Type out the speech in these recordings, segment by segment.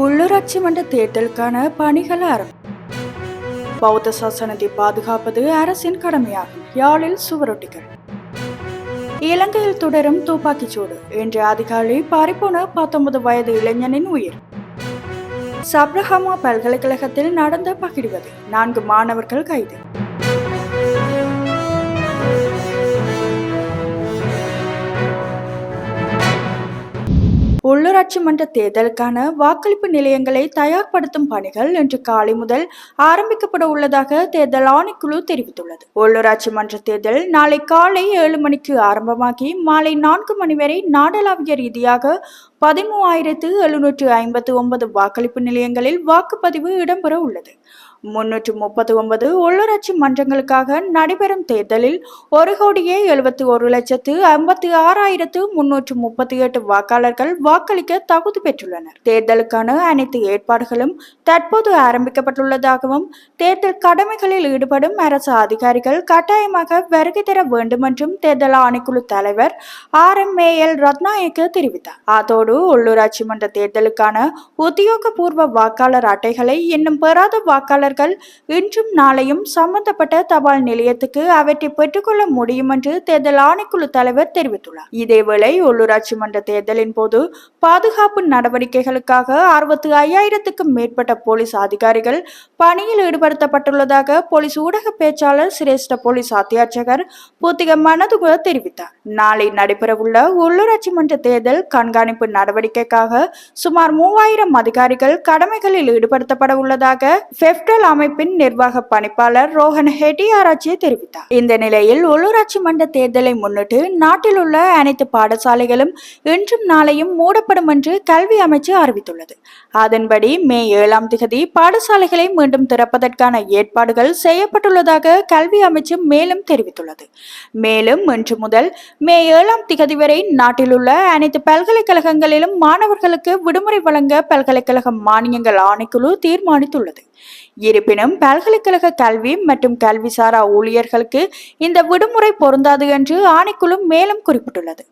உள்ளூராட்சி மன்ற தேர்தலுக்கான பணிகள் ஆரம்பம். பௌத்த சாசனத்தை பாதுகாப்பது அரசின் கடமையாகும். யாழில் சுவரொட்டிகள். இலங்கையில் தொடரும் துப்பாக்கிச் சூடு இன்று அதிகாலை பாரிப்போன பத்தொன்பது வயது இளைஞனின் உயிர். சப்ரஹாமா பல்கலைக்கழகத்தில் நடந்த பகிடுவது நான்கு மாணவர்கள் கைது. உள்ளூராட்சி மன்ற தேர்தலுக்கான வாக்களிப்பு நிலையங்களை தயார்படுத்தும் பணிகள் இன்று காலை முதல் ஆரம்பிக்கப்பட உள்ளதாக தேர்தல் ஆணைக்குழு தெரிவித்துள்ளது. உள்ளூராட்சி மன்ற தேர்தல் நாளை காலை ஏழு மணிக்கு ஆரம்பமாகி மாலை நான்கு மணி வரை நாடளாவிய ரீதியாக பதிமூவாயிரத்து எழுநூற்று ஐம்பத்து ஒன்பது வாக்களிப்பு நிலையங்களில் வாக்குப்பதிவு இடம்பெற உள்ளது. முன்னூற்று முப்பத்தி ஒன்பது உள்ளூராட்சி மன்றங்களுக்காக நடைபெறும் தேர்தலில் ஒரு கோடியே எழுபத்தி ஒரு லட்சத்து ஐம்பத்தி ஆறாயிரத்து முன்னூற்று முப்பத்தி எட்டு வாக்காளர்கள் வாக்களிக்க தகுதி பெற்றுள்ளனர். தேர்தலுக்கான அனைத்து ஏற்பாடுகளும் தற்போது ஆரம்பிக்கப்பட்டுள்ளதாகவும் தேர்தல் கடமைகளில் ஈடுபடும் அரசு அதிகாரிகள் கட்டாயமாக வருகை தர வேண்டும் என்றும் தேர்தல் ஆணைக்குழு தலைவர் R M A L Rathnayake தெரிவித்தார். அதோடு உள்ளூராட்சி மன்ற தேர்தலுக்கான உத்தியோகபூர்வ வாக்காளர் அட்டைகளை இன்னும் பெறாத வாக்காளர் வாக்காளர்கள் இன்றும் நாளையும் சம்பந்தப்பட்ட தபால் நிலையத்துக்கு அவற்றை பெற்றுக்கொள்ள முடியும் என்று தேர்தல் ஆணைக்குழு தலைவர் தெரிவித்துள்ளார். இதேவேளை உள்ளூராட்சி மன்ற தேர்தலின் போது பாதுகாப்பு நடவடிக்கைகளுக்காக அறுபத்தி ஐயாயிரத்துக்கும் மேற்பட்ட போலீஸ் அதிகாரிகள் பணியில் ஈடுபடுத்தப்பட்டுள்ளதாக போலீஸ் ஊடக பேச்சாளர் சிரேஷ்ட போலீஸ் அத்தியாட்சகர் பூத்திக மனதுகுல தெரிவித்தார். நாளை நடைபெறவுள்ள உள்ளூராட்சி மன்ற தேர்தல் கண்காணிப்பு நடவடிக்கைக்காக சுமார் மூவாயிரம் அதிகாரிகள் கடமைகளில் ஈடுபடுத்தப்பட உள்ளதாக பெப்டல் அமைப்பின் நிர்வாக பணிப்பாளர் ரோஹன் ஹெட்டியாராச்சி தெரிவித்தார். இந்த நிலையில் உள்ளூராட்சி மன்ற தேர்தலை முன்னிட்டு நாட்டில் உள்ள அனைத்து பாடசாலைகளும் இன்றும் நாளையும் மூடப்படும் என்று கல்வி அமைச்சு அறிவித்துள்ளது. அதன்படி மே ஏழாம் திகதி பாடசாலைகளை மீண்டும் திறப்பதற்கான ஏற்பாடுகள் செய்யப்பட்டுள்ளதாக கல்வி அமைச்சு மேலும் தெரிவித்துள்ளது. மேலும் இன்று முதல் மே ஏழாம் திகதி வரை நாட்டில் உள்ள அனைத்து பல்கலைக்கழகங்களிலும் மாணவர்களுக்கு விடுமுறை வழங்க பல்கலைக்கழக மானியங்கள் ஆணைக்குழு தீர்மானித்துள்ளது. இருப்பினும் பல்கலைக்கழக கல்வி மற்றும் கல்விசாரா ஊழியர்களுக்கு இந்த விடுமுறை பொருந்தாது என்று ஆணைக்குழு மேலும் குறிப்பிட்டுள்ளது.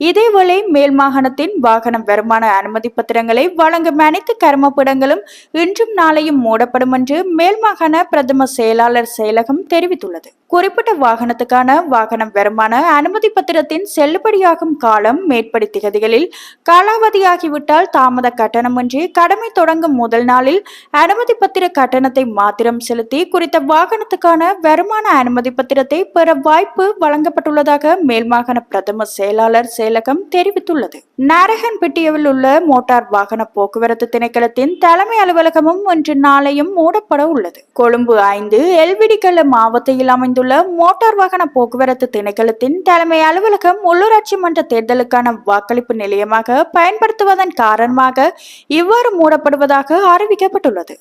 இதேவேளை மேல் மாகாணத்தின் வாகனம் வருமான அனுமதி பத்திரங்களை வழங்கும் அனைத்து கர்மப்பிடங்களும் இன்றும் நாளையும் மூடப்படும் என்று மேல் மாகாண பிரதம செயலாளர் செயலகம் தெரிவித்துள்ளது. குறிப்பிட்ட வாகனத்துக்கான வாகனம் வருமான அனுமதி பத்திரத்தின் செல்லுபடியாகும் காலம் மேற்படி திகதிகளில் காலாவதியாகிவிட்டால் தாமத கட்டணமின்றி கடமை தொடங்கும் முதல் நாளில் அனுமதி பத்திர கட்டணத்தை மாத்திரம் செலுத்தி குறித்த வாகனத்துக்கான வருமான அனுமதி பத்திரத்தை பெற வாய்ப்பு வழங்கப்பட்டுள்ளதாக மேல் மாகாண பிரதம செயலாளர் செயலகம் தெரிவித்துள்ளது. நாரகன்பட்டியில் உள்ள மோட்டார் வாகன போக்குவரத்து திணைக்களத்தின் தலைமை அலுவலகமும் இன்று நாளையும் மூடப்பட உள்ளது. கொழும்பு ஐந்து எல்விடிக்கல்ல மாவட்டத்தில் அமைந்துள்ள மோட்டார் வாகன போக்குவரத்து திணைக்களத்தின் தலைமை அலுவலகம் உள்ளூராட்சி மன்ற தேர்தலுக்கான வாக்களிப்பு நிலையமாக பயன்படுத்துவதன் காரணமாக இவ்வாறு மூடப்படுவதாக அறிவிக்கப்பட்டுள்ளது.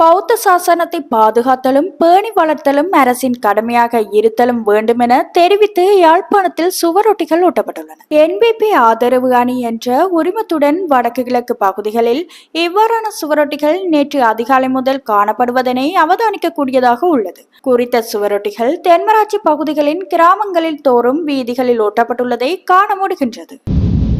பௌத்த சாசனத்தை பாதுகாத்தலும் பேணி வளர்த்தலும் அரசின் கடமையாக இருத்தலும் வேண்டுமென தெரிவித்து யாழ்ப்பாணத்தில் சுவரொட்டிகள் ஒட்டப்பட்டுள்ளன என்பிபி ஆதரவு அணி என்ற உரிமத்துடன் வடக்கு கிழக்கு பகுதிகளில் இவ்வாறான சுவரொட்டிகள் நேற்று அதிகாலை முதல் காணப்படுவதனை அவதானிக்கக்கூடியதாக உள்ளது. குறித்த சுவரொட்டிகள் தென்மராட்சி பகுதிகளின் கிராமங்களில் தோறும் வீதிகளில் ஒட்டப்பட்டுள்ளதை காண முடிகின்றது.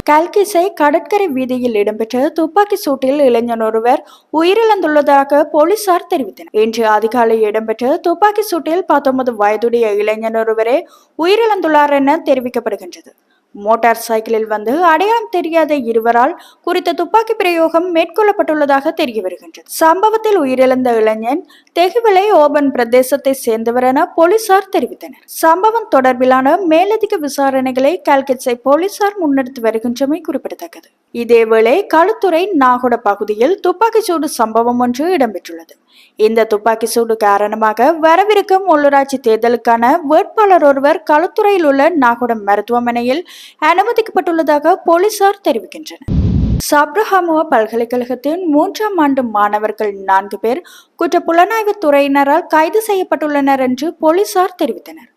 கல்கிசை கடற்கரை வீதியில் இடம்பெற்ற துப்பாக்கி சூட்டில் இளைஞன் ஒருவர் உயிரிழந்துள்ளதாக போலீசார் தெரிவித்தனர். இன்று அதிகாலை இடம்பெற்ற துப்பாக்கி சூட்டில் பத்தொன்பது வயதுடைய இளைஞன் ஒருவரே உயிரிழந்துள்ளார் என தெரிவிக்கப்படுகின்றது. மோட்டார் சைக்கிளில் வந்து அடையாளம் தெரியாத இருவரால் குறித்த துப்பாக்கி பிரயோகம் மேற்கொள்ளப்பட்டுள்ளதாக தெரிய வருகின்றது. சம்பவத்தில் உயிரிழந்த இளைஞன் தெகுவிலை ஓபன் பிரதேசத்தை சேர்ந்தவர் என போலீசார் தெரிவித்தனர். சம்பவம் தொடர்பிலான மேலதிக விசாரணைகளை கால்கெட்ஸை போலீசார் முன்னெடுத்து வருகின்றமை குறிப்பிடத்தக்கது. இதேவேளை களுத்துறை நாகுட பகுதியில் துப்பாக்கிச்சூடு சம்பவம் ஒன்று இடம்பெற்றுள்ளது. இந்த துப்பாக்கி சூடு காரணமாக வரவிருக்கும் உள்ளூராட்சி தேர்தலுக்கான வேட்பாளர் ஒருவர் களுத்துறையில் உள்ள நாகுடம் மருத்துவமனையில் அனுமதிக்கப்பட்டுள்ளதாக போலீசார் தெரிவிக்கின்றனர். சப்ரஹாமுவ பல்கலைக்கழகத்தின் மூன்றாம் ஆண்டு மாணவர்கள் நான்கு பேர் குற்ற புலனாய்வு துறையினரால் கைது செய்யப்பட்டுள்ளனர் என்று போலீசார் தெரிவித்தனர்.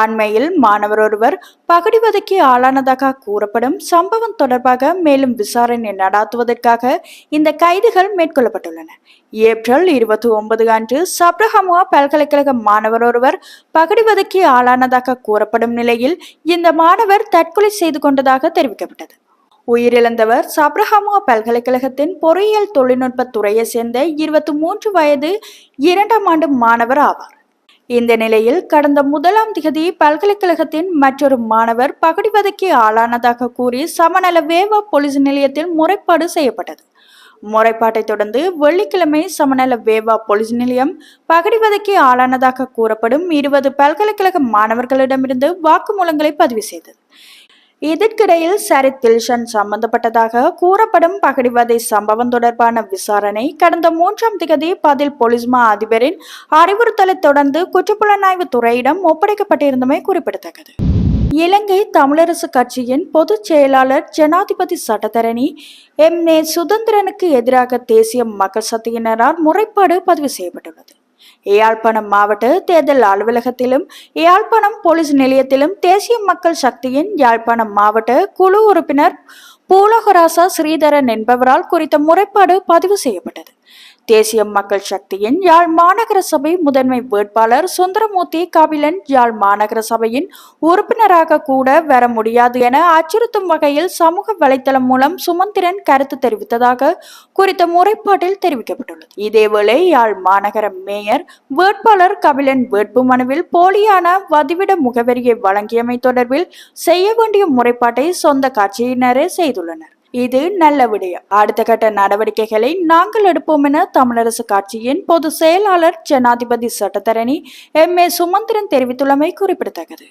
அண்மையில் மாணவர் ஒருவர் பகடிவதைக்கு ஆளானதாக கூறப்படும் சம்பவம் தொடர்பாக மேலும் விசாரணை நடாத்துவதற்காக இந்த கைதுகள் மேற்கொள்ளப்பட்டுள்ளன. ஏப்ரல் இருபத்தி ஒன்பது அன்று சப்ரஹமுவா பல்கலைக்கழக மாணவர் ஒருவர் பகடிவதைக்கு ஆளானதாக கூறப்படும் நிலையில் இந்த மாணவர் தற்கொலை செய்து கொண்டதாக தெரிவிக்கப்பட்டது. உயிரிழந்தவர் சப்ரஹாமா பல்கலைக்கழகத்தின் பொறியியல் தொழில்நுட்ப துறையை சேர்ந்த இருபத்தி மூன்று வயது இரண்டாம் ஆண்டு மாணவர் ஆவார். இந்த நிலையில் கடந்த முதலாம் திகதி பல்கலைக்கழகத்தின் மற்றொரு மாணவர் பகடிவதைக்கு ஆளானதாக கூறி சமநல வேவா போலீஸ் நிலையத்தில் முறைப்பாடு செய்யப்பட்டது. முறைப்பாட்டை தொடர்ந்து வெள்ளிக்கிழமை சமநல வேவா போலீஸ் நிலையம் பகடிவதைக்கு ஆளானதாக கூறப்படும் இருபது பல்கலைக்கழக மாணவர்களிடமிருந்து வாக்குமூலங்களை பதிவு செய்தது. இதற்கிடையில் சரித் தில்ஷன் சம்பந்தப்பட்டதாக கூறப்படும் பகடிவதை சம்பவம் தொடர்பான விசாரணை கடந்த மூன்றாம் திகதி பதில் பொலிஸ்மா அதிபரின் அறிவுறுத்தலை தொடர்ந்து குற்றப்புலனாய்வு துறையிடம் ஒப்படைக்கப்பட்டிருந்தமை குறிப்பிடத்தக்கது. இலங்கை தமிழரசு கட்சியின் பொதுச் செயலாளர் ஜனாதிபதி சட்டத்தரணி எம் ஏ சுதந்திரனுக்கு எதிராக தேசிய மக்கள் சக்தியினரால் முறைப்பாடு பதிவு செய்யப்பட்டுள்ளது. யாழ்ப்பாணம் மாவட்ட தேர்தல் அலுவலகத்திலும் யாழ்ப்பாணம் போலீஸ் நிலையத்திலும் தேசிய மக்கள் சக்தியின் யாழ்ப்பாணம் மாவட்ட குழு உறுப்பினர் பூலோகராசா ஸ்ரீதரன் என்பவரால் குறித்த முறைப்பாடு பதிவு செய்யப்பட்டது. தேசிய மக்கள் சக்தியின் யாழ் மாநகர சபை முதன்மை வேட்பாளர் சுந்தரமூர்த்தி கபிலன் யாழ் மாநகர சபையின் உறுப்பினராக கூட வர முடியாது என அச்சுறுத்தும் வகையில் சமூக வலைதளம் மூலம் சுமந்திரன் கருத்து தெரிவித்ததாக குறித்த முறைப்பாட்டில் தெரிவிக்கப்பட்டுள்ளது. இதேவேளை யாழ் மாநகர மேயர் வேட்பாளர் கபிலன் வேட்பு மனுவில் போலியான வதிவிட முகவரியை வழங்கியமை தொடர்பில் செய்ய வேண்டிய முறைப்பாட்டை சொந்த கட்சியினரே செய்துள்ளனர். இது நல்ல விடயம். அடுத்த கட்ட நடவடிக்கைகளை நாங்கள் எடுப்போம் என தமிழரசு கட்சியின் பொதுச் செயலாளர் ஜனாதிபதி சட்டத்தரணி எம் ஏ சுமந்திரன் தெரிவித்துள்ளமை குறிப்பிடத்தக்கது.